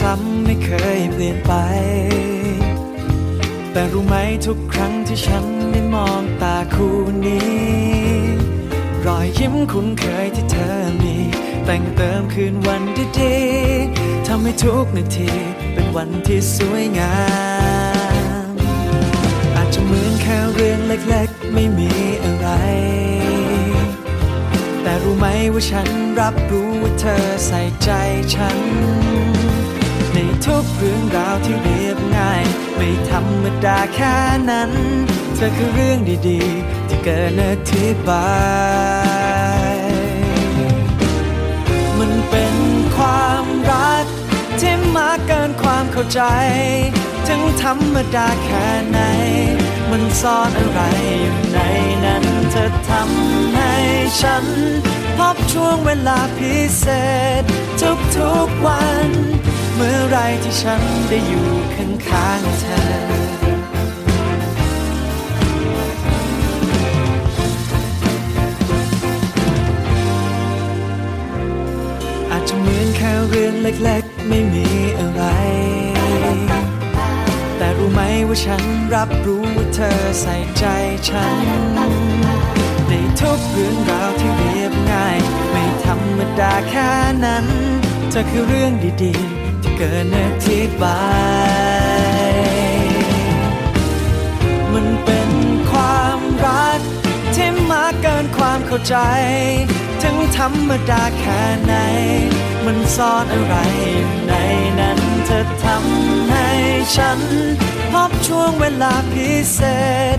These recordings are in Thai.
ซ้ำๆไม่เคยเปลี่ยนไป แต่รู้ไหมทุกครั้งที่ฉันได้มองตาคู่นี้ รอยยิ้มคุ้นเคยที่เธอมี แต่งเติมคืนวันดีๆทำให้ทุกนาทีเป็นวันที่สวยงาม อาจจะเหมือนแค่เรื่องเล็กๆ ไม่มีอะไรแต่รู้ไหมว่าฉันรับรู้ว่าเธอใส่ใจฉันใน ทุกเรื่องราวที่เรียบง่าย ไม่ธรรมดาแค่นั้น เธอคือเรื่องดีๆ ที่เกินอธิบาย มันเป็นความรัก ที่มากเกินความเข้าใจ ถึงธรรมดาแค่ไหน มันซ่อนอะไรอยู่ในนั้น เธอทำให้ฉัน พบช่วงเวลาพิเศษ ทุกๆวัน เมื่อไรที่ฉันได้อยู่ข้างๆเธออาจจะเหมือนแค่เรื่องเล็กๆ ไม่มีอะไร แต่รู้ไหมว่าฉันรับรู้ว่าเธอใส่ใจฉัน ในทุกเรื่องราวที่เรียบง่าย ไม่ธรรมดาแค่นั้น เธอคือเรื่องดีๆ เกินอธิบาย มันเป็นความรักที่มากเกินความเข้าใจ ถึงธรรมดาแค่ไหน มันซ่อนอะไรในนั้นเธอทำให้ฉัน พบช่วงเวลาพิเศษ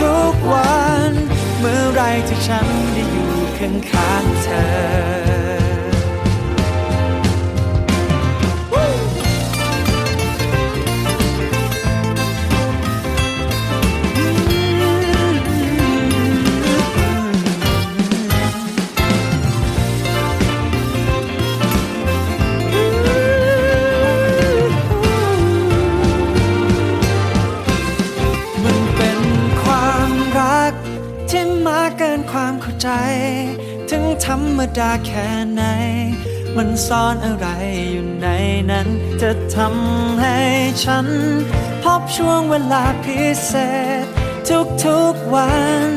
ทุกๆวัน เมื่อไรที่ฉันได้อยู่ข้างๆเธอ เกินความเข้าใจ ถึงธรรมดาแค่ไหน มันซ่อนอะไรอยู่ในนั้น จะทำให้ฉัน พบช่วงเวลาพิเศษ ทุกๆวัน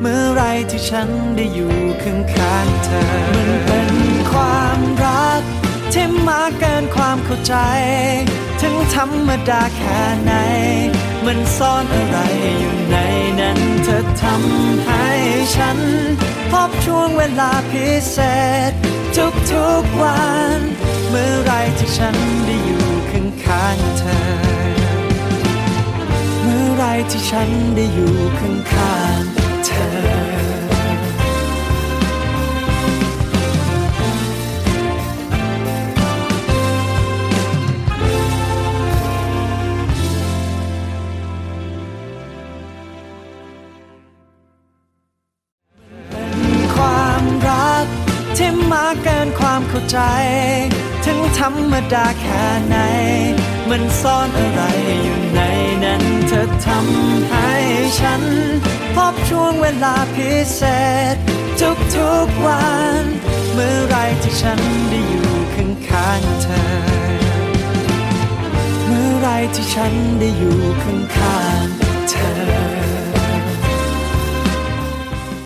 เมื่อไรที่ฉันได้อยู่ข้างๆเธอ มันเป็นความรัก ที่มากเกินความเข้าใจ ถึงธรรมดาแค่ไหน มันซ่อนอะไรอยู่ในนั้นเธอทำให้ ฉัน พบช่วงเวลาพิเศษ ทุกๆวัน เมื่อไรที่ฉันได้อยู่ข้างๆเธอ เมื่อไรที่ฉันได้อยู่ข้างๆเธอ ใจ ถึงธรรมดาแค่ไหน มันซ่อนอะไรอยู่ในนั้นเธอทำให้ฉัน พบช่วงเวลาพิเศษ ทุกๆวัน เมื่อไรที่ฉันได้อยู่ข้างๆเธอ เมื่อไรที่ฉันได้อยู่ข้างๆ